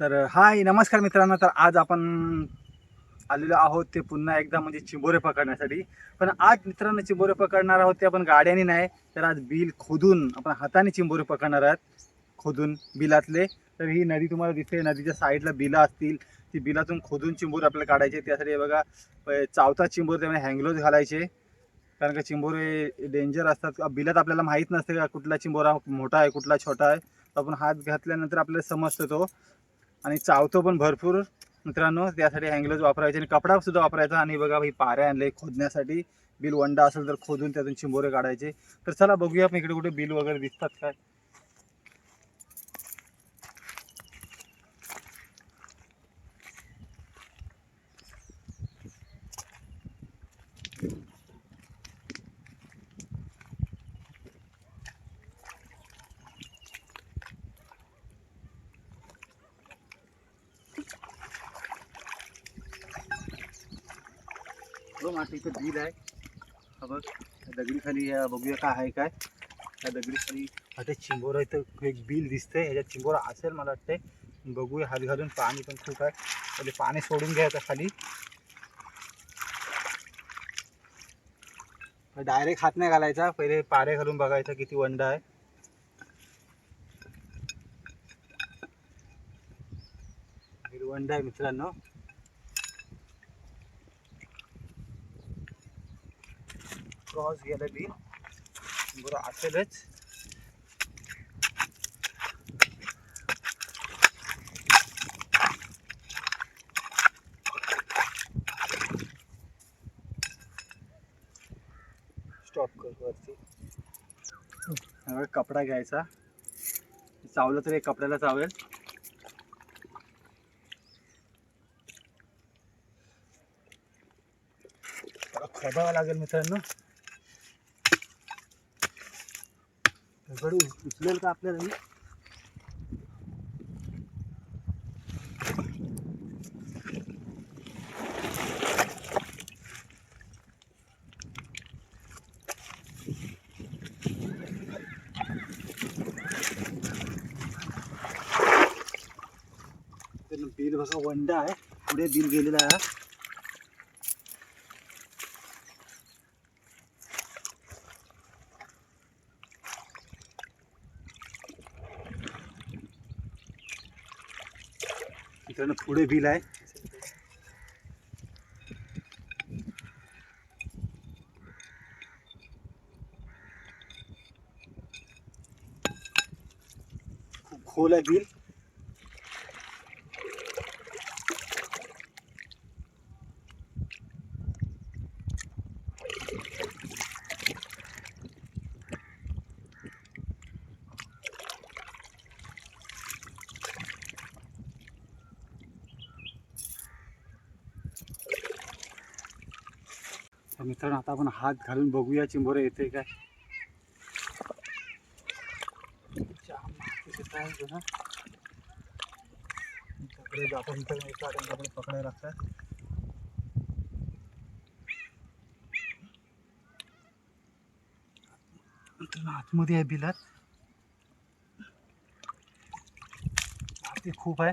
तर हाय नमस्कार मित्रांनो. तर आज आपण आलेलो आहोत ते पुन्हा एकदा म्हणजे चिंबोरे पकडण्यासाठी. पण आज मित्रांनो चिंबोरे पकडणार आहोत ते आपण गाड्याने नाही तर आज बिल खोदून आपण हाताने चिंबोरे पकडणार आहात. खोदून बिलातले. तर ही नदी तुम्हाला दिसते नदीच्या साईडला बिलं असतील. ती बिलातून खोदून चिंबोरे आपल्याला काढायचे त्यासाठी बघा चावता चिंबोरे त्यामुळे हँगलोज घालायचे. कारण का चिंबोरे डेंजर असतात. बिलात आपल्याला माहीत नसते का कुठला चिंबोरा मोठा आहे कुठला छोटा आहे. आपण हात घातल्यानंतर आपल्याला समजतो तो. आणि चावतो पण भरपूर मित्रांनो. त्यासाठी हँगलोज वापरायचे आणि कपडा सुद्धा वापरायचा. आणि बघा ही पाऱ्या आणले खोदण्यासाठी. बिल वंडा असेल तर खोदून त्यातून चिंबोरे काढायचे. तर चला बघूया आपण इकडे कुठे बिल वगैरे दिसतात काय. इथं बिल आहे. हा बघ त्या दगडी खाली या बघूया काय आहे काय. त्या दगडी खाली आता चिंबोरा इथं एक बिल दिसतंय. ह्याच्यात चिंबोरा असेल मला वाटतंय. बघूया हात घालून पाणी पण खूप आहे. पहिले पाणी सोडून घ्यायचं खाली. डायरेक्ट हात नाही घालायचा. पहिले पारे घालून बघायचा किती वंडा आहे. वंडा आहे मित्रांनो. क्रॉस गेलं बी. बरं असेलच. स्टॉप कर वरती. कपडा घ्यायचा. चावलं तर एक कपड्याला चावेल. त्याला लागेल मित्रांनो. गडू उचलेल का आपल्याला बिल बघा वंडा आहे. पुढे बिल गेलेला आहे हा. मित्रांनो पुढे बिल आहे. खूप खोल आहे बिल तर मित्रांनो आता आपण हात घालून बघूया चिंबोरे येते काय? जाम माती तिथं आहे पकडायला लागतात आतमध्ये आहे बिलात. माती खूप आहे.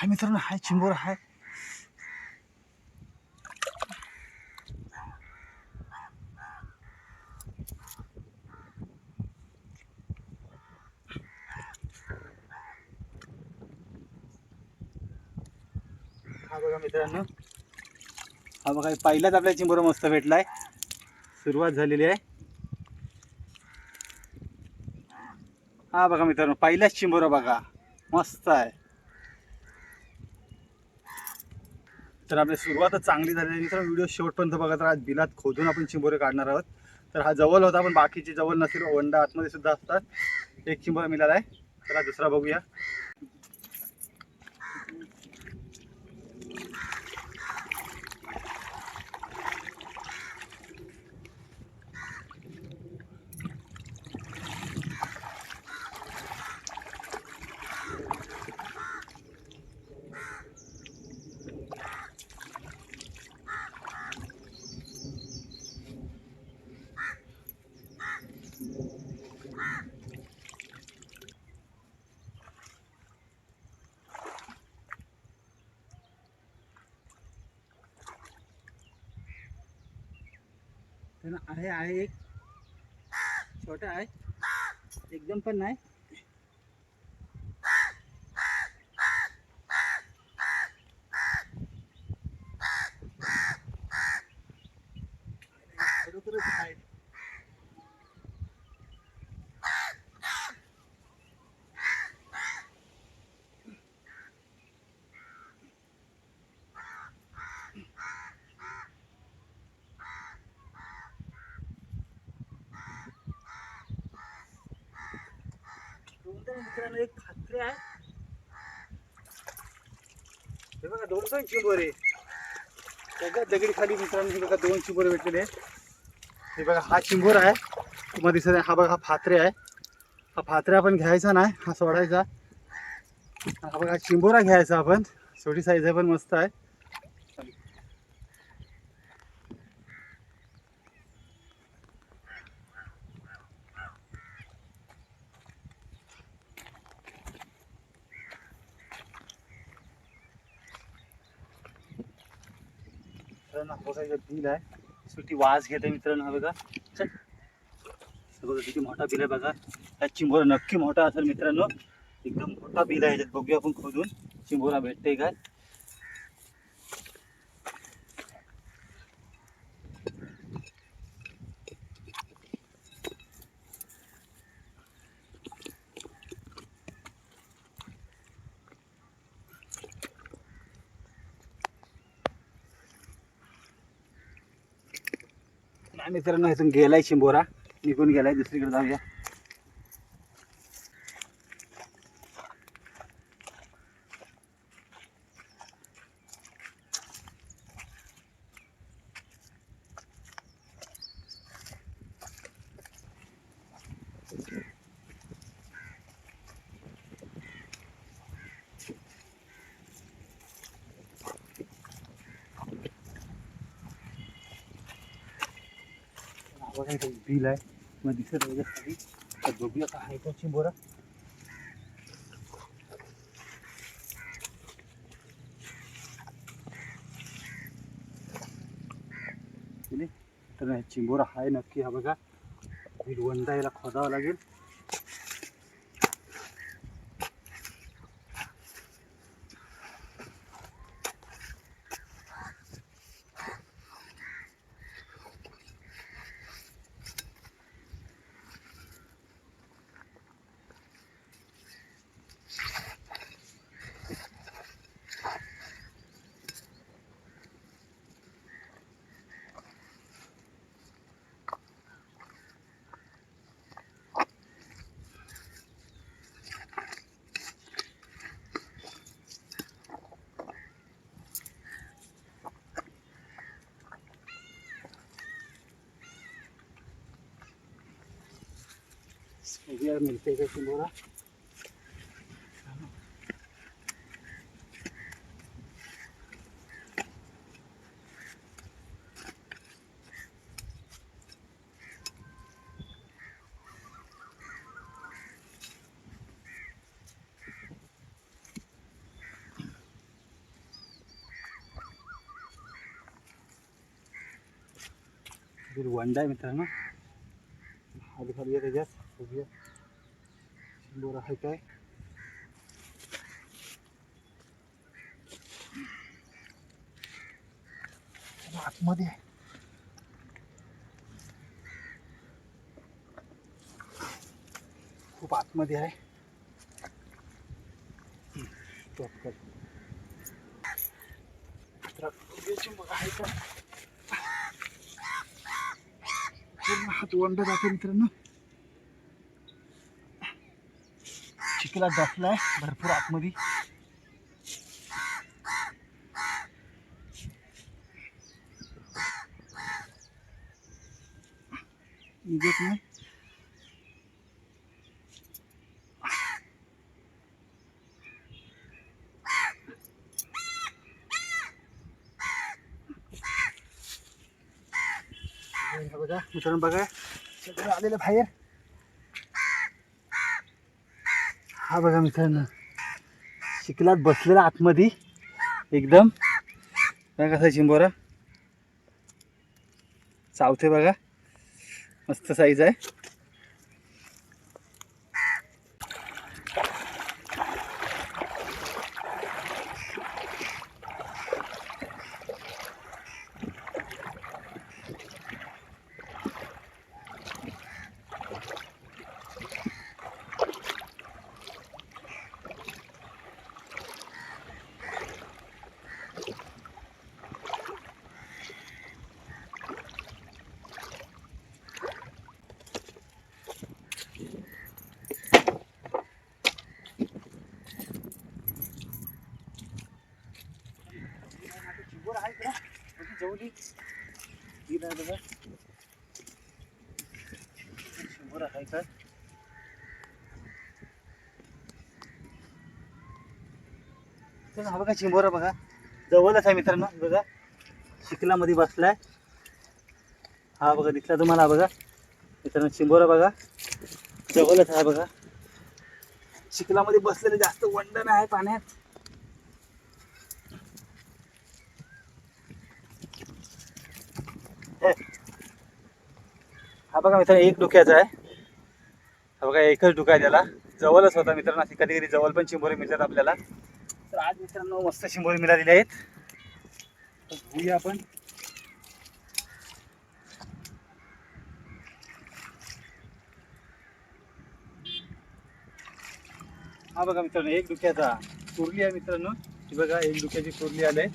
हाय मित्रांनो हाय चिंबोर हाय. हा बघा मित्रांनो. हा बघा पहिलाच आपल्या चिंबोरा मस्त भेटलाय. सुरुवात झालेली आहे. हा बघा मित्रांनो पहिलाच चिंबोरा बघा. मस्त आहे. तर आपली सुरुवातच चांगली झाली आणि मित्रांनो व्हिडिओ शेवटपर्यंत बघत तर बिलात खोदून आपण चिंबोरे काढणार आहोत. तर हा जवळ होता पण बाकीचे जवळ नसेल वंडा आतमध्ये सुद्धा असतात. एक चिंबोरा मिळाला आहे चला दुसरा बघूया. पण आहे आहे एक. छोटा आहे. एकदम पण नाही खरोखरच आहे. दोन दोन मित्रांनो एक फात्रे आहे हे बघा दोन दोन चिंबोरे सगळ्यात दगडी खाली मित्रांनो हे बघा दोन चिंबोरे भेटलेले आहेत. हे बघा हा चिंबोर आहे. तुम्हाला दिसत आहे हा बघा हा फात्रे आहे. हा फात्रे आपण घ्यायचा नाही हा सोडायचा. हा बघा चिंबोरा घ्यायचा आपण. छोटी साईज आहे पण मस्त आहे. मित्रांनो हा बघा बिल आहे. सुटी वास घेते मित्रांनो हा बघा. चल. बघा किती मोठा बिल आहे बघा. हा चिंबोरा नक्की मोठा असेल मित्रांनो. एकदम मोठा बिल आहे याच्यात बघूया आपण खोदून. चिंबोरा भेटते काय मित्रांनो इथून गेलाय चिंबोरा निघून गेलाय. दुसरीकडे जाऊया. बघा बिल आहे मग दिसत आहे खाली. तर बघूया आता आहे तो चिंबोरा? तर हे चिंबोरा आहे नक्की हा बघा. बिल याला खोदावं लागेल. बघूया मिळते का चिंबोरा बिल वंडा आहे मित्रांनो खाली खाली आहे त्याच्यात बघूया. बोर आहे काय? आतमध्ये. आहे खूप आतमध्ये आहे. का? हात वंड जातो मित्रांनो. चिखला दसलाय भरपूर आतमध्ये. निघत नाही. बघा मित्रांनो बघा. सगळं आलेलं बाहेर. हा बघा मित्रांनो. शिकलात बसलेला आतमध्ये. एकदम. बघा कसा शिंबोरा चावते बघा. मस्त साईज आहे चिंबोर आहे का जवळी तीन आहे बघा. चिंबोर आहे का? हा बघा चिंबोरा बघा. जवळच आहे मित्रांनो बघा. चिखलामध्ये बसलाय. हा बघा दिसला तुम्हाला बघा. मित्रांनो चिंबोरा बघा. जवळच आहे बघा. चिखलामध्ये बसलेले जास्त वंडन आहे पाण्यात. हा बघा मित्रांनो एक डोक्याचा आहे. हा बघा एकच डोका आहे त्याला. जवळच होता मित्रांनो अशी कधी कधी जवळ पण शिंबोरी मिळतात आपल्याला. तर आज मित्रांनो मस्त शिंबोरी मिळालेली आहेत. तर आपण. हा बघा मित्रांनो एक डुक्याचा कुर्ली आहे मित्रांनो. ही बघा एक डुक्याची कुर्ली आले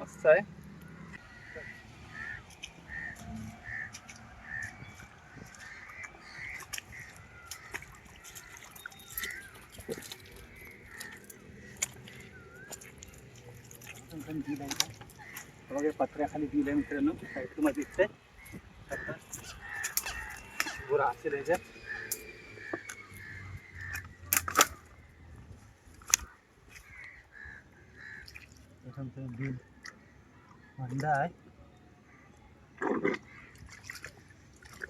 मस्त आहे. पण बिल आहे का? हे बघा पत्र्याखाली बिल आहे मित्रांनो साईडमध्ये दिसतंय आता बुरा असेल याच्यात त्याच्यानंतर बिल अंडा आहे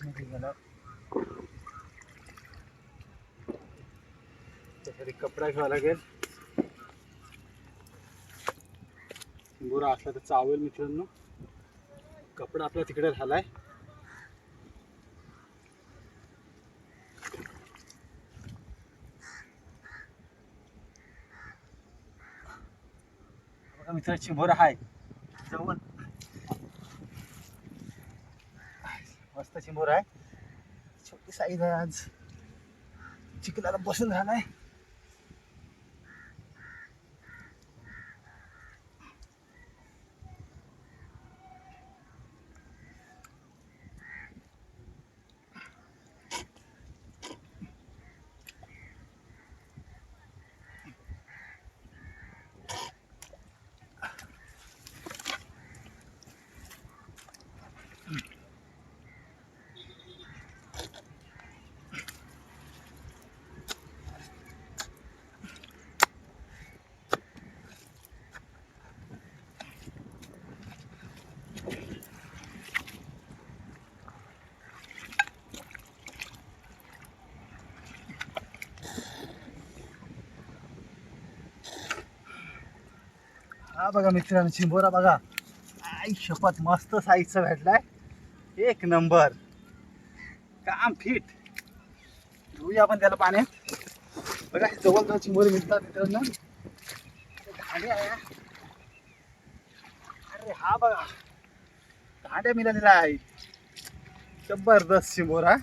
मध्ये गेला. त्यासाठी कपडा घ्यावा लागेल गोरा असला तर चावेल मित्रांनो. कपडा आपला तिकडे झालाय. मित्र चिंबोरा आहे. जवळ मस्त चिंबोरा आहे. छोटी साईज आहे आज. चिखलाला बसून झालाय. हा बघा मित्रांनो चिंबोरा बघा. आई शपथ मस्त साईजचा भेटलाय. एक नंबर. काम फिट धुऊया आपण त्याला पाण्यात बघा हे जवळ जवळ चिंबोरे मिळतात मित्रांनो. आहे. अरे हा बघा. धांड्या मिळालेला आहे जबरदस्त चिंबोरा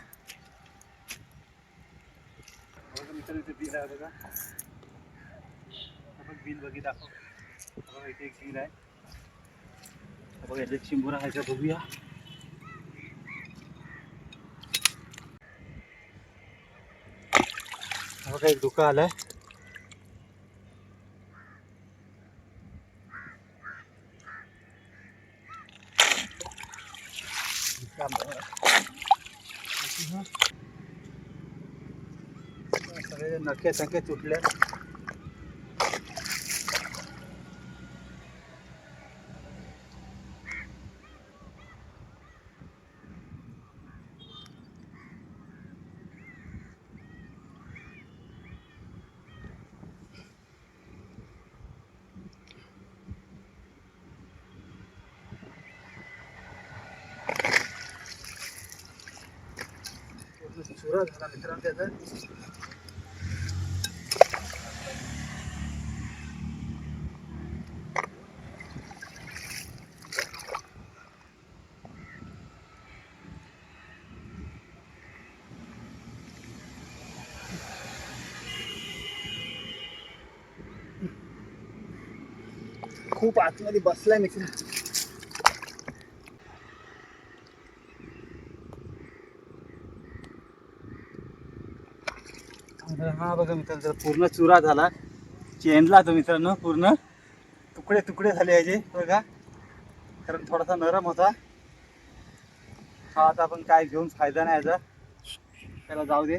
बघा मित्रांनो बिल आहे बघा. आपण बिल बघित दाखव बघा इथे एक बिल आहे हा बघा याच्यात चिंबोरा आहे का बघूया हा बघा एक धुका आलाय सगळे नखे संखे तुटले चुरा झाला मित्रांनो त्याचा खूप आतमध्ये बसलाय मित्र तर हा बघा मित्रांनो जर पूर्ण चुरा झाला. चेंडला तो मित्रांनो पूर्ण तुकडे तुकडे झाले याचे बघा. कारण थोडासा नरम होता. हा आता आपण काय घेऊन फायदा नाही याचा. त्याला जाऊ दे.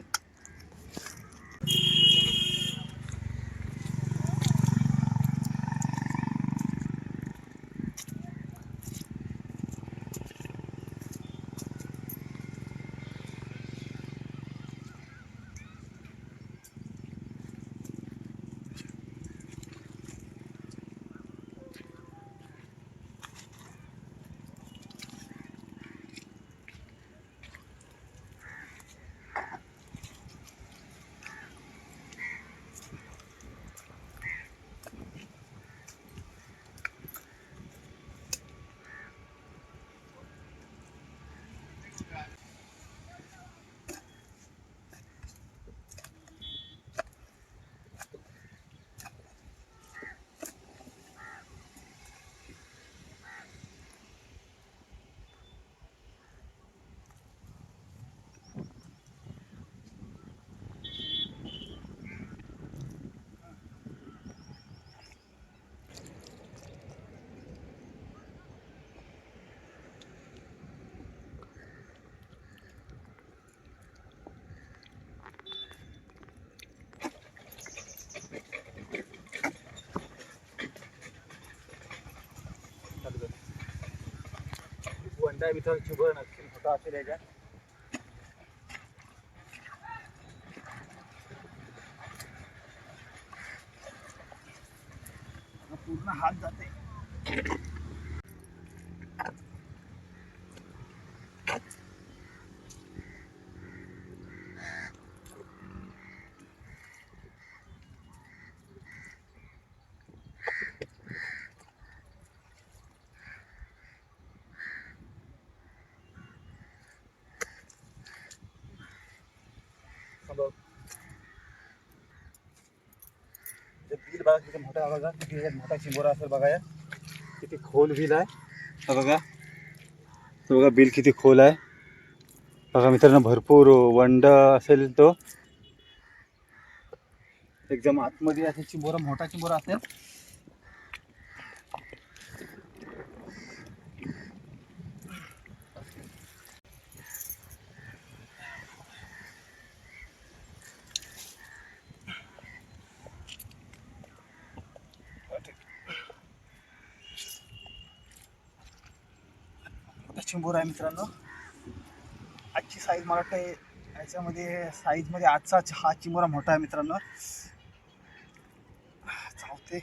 वंडा मित्र चिबळ नक्की मोठा असेल याच्या बघ ते बिल बघा किती मोठा आहे बघा किती याच्यात मोठा चिंबोरा असेल बघा या किती खोल बिल आहे हा बघा तो बघा बिल किती खोल आहे बघा मित्रांनो भरपूर वंड असेल तो। एकदम आतमध्ये असेल चिंबोरा मोठा चिंबोरा असेल मोठा आहे मित्रांनो. आजची साईज मला वाटतं याच्यामध्ये साईजमध्ये आजचा हा चिमोरा मोठा आहे मित्रांनो. चावते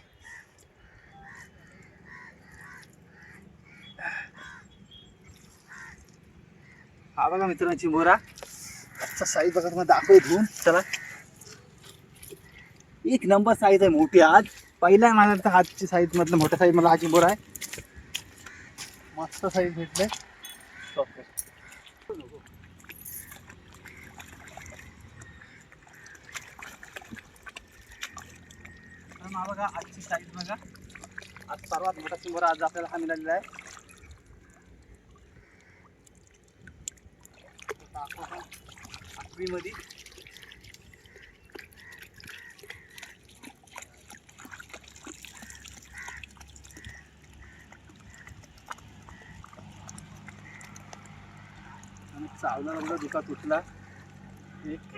हा बघा मित्रांनो चिमोरा. आजचा साईज बघा तुम्हाला दाखव धुवून चला. एक नंबर साईज आहे मोठी आज. पहिला मला वाटतं हातची साईज मधलं मोठा साईज मला हा चिमोरा आहे. मस्त साईज भेटले हा बघा आजची साईज बघा. आज सर्वात मोठा चिंबोरा आज आपल्याला हा मिळालेला आहे. आठवीमध्ये. चावला बघा दुखा तुटला एक.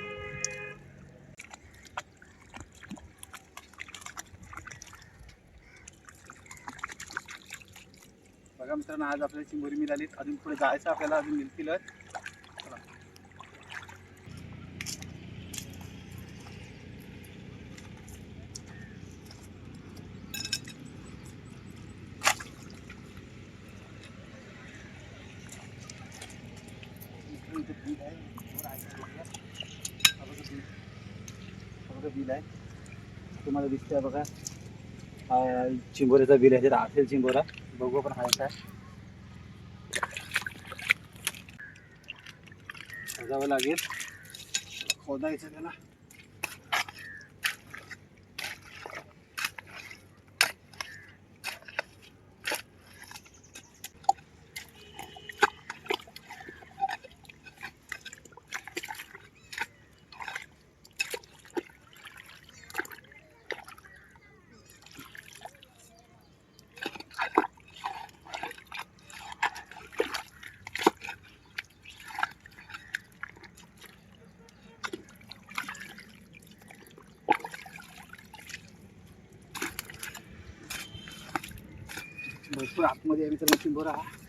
मित्रांनो आज आपल्याला चिंबोरी मिळाली. अजून पुढे जायचं आपल्याला अजून मिळतील आहे तुम्हाला दिसतंय बघा. हा चिंबोऱ्याचा बिल आहे त्यात असेल चिंबोरा बघू पण हायचा आहे जावं लागेल. खोदायचं त्याला. भरपूर आतमध्ये आहे मित्रांनो चिंबोरा हा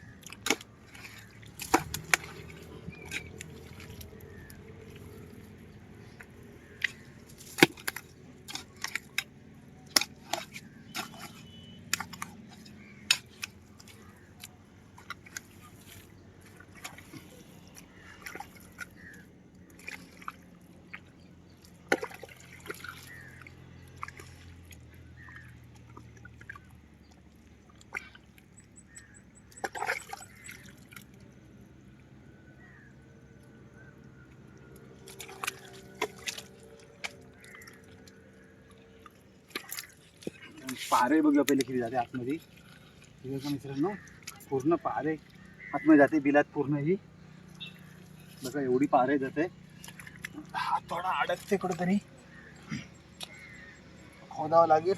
पारे बघ पहिले किती जाते आतमध्ये. मित्रांनो पूर्ण पारे आतमध्ये जाते बिलात पूर्ण ही. बघा एवढी पारे जाते हा थोडा अडकते कुठेतरी. खोदावं लागेल.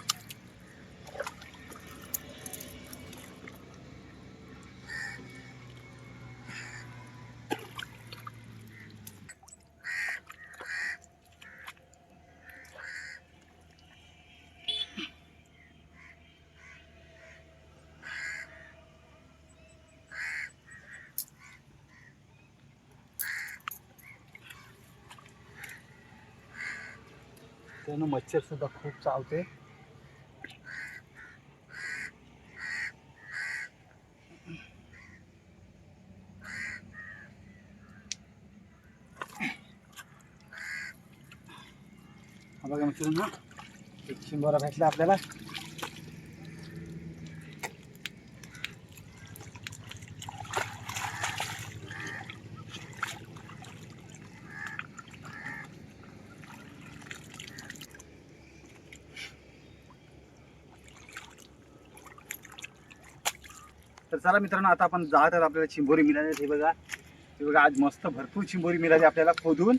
त्यानं मच्छर सुद्धा खूप चावते. हा बघा मित्रांनो एक शिंबोरा भेटला आपल्याला. चला मित्रांनो आता आपण जात आहोत आपल्याला चिंबोरी मिळाली हे बघा हे बघा आज मस्त भरपूर चिंबोरी मिळाली आपल्याला खोदून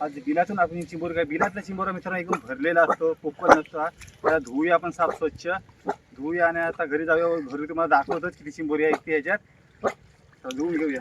आज बिलातून आपण चिंबोरी काय बिलातला चिंबोरा मित्रांनो एकदम भरलेला असतो पोपट नसतो त्याला धुवूया आपण साफ स्वच्छ. धुऊया आणि आता घरी जाऊया घरी तुम्हाला दाखवतोच किती चिंबोरी आहे याच्यात ह्याच्यात. धुवून घेऊया.